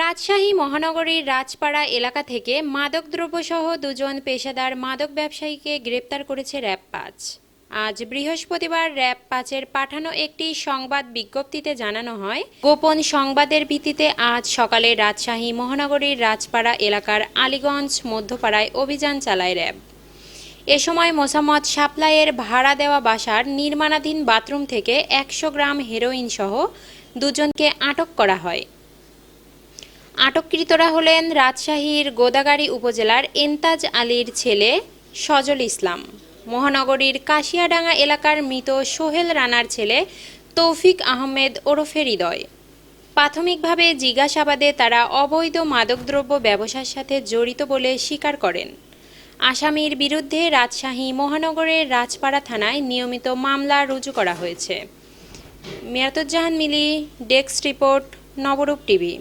রাজশাহী মহানগরীর রাজপাড়া এলাকা থেকে মাদকদ্রব্যসহ দুজন পেশাদার মাদক ব্যবসায়ীকে গ্রেপ্তার করেছে র্যাব পাঁচ। আজ বৃহস্পতিবার র্যাব পাঁচের পাঠানো একটি সংবাদ বিজ্ঞপ্তিতে জানানো হয়, গোপন সংবাদের ভিত্তিতে আজ সকালে রাজশাহী মহানগরীর রাজপাড়া এলাকার আলীগঞ্জ মধ্যপাড়ায় অভিযান চালায় র্যাব। এ সময় মোসাম্মদ সাপ্লাইয়ের ভাড়া দেওয়া বাসার নির্মাণাধীন বাথরুম থেকে একশো গ্রাম হেরোইন সহ দুজনকে আটক করা হয়। আটককৃতরা হলেন রাজশাহীর গোদাগাড়ী উপজেলার এন্তাজ আলীর ছেলে সজল ইসলাম। মহানগরীর কাশিয়াডাঙ্গা এলাকার মৃত সোহেল রানার ছেলে তৌফিক আহমেদ ওরফে হৃদয়। প্রাথমিকভাবে জিজ্ঞাসাবাদে তারা অবৈধ মাদকদ্রব্য ব্যবসার সাথে জড়িত বলে স্বীকার করেন। আসামির বিরুদ্ধে রাজশাহী মহানগরের রাজপাড়া থানায় নিয়মিত মামলা রুজু করা হয়েছে। Miyatujjahan Mili, desk report, Nabarup TV.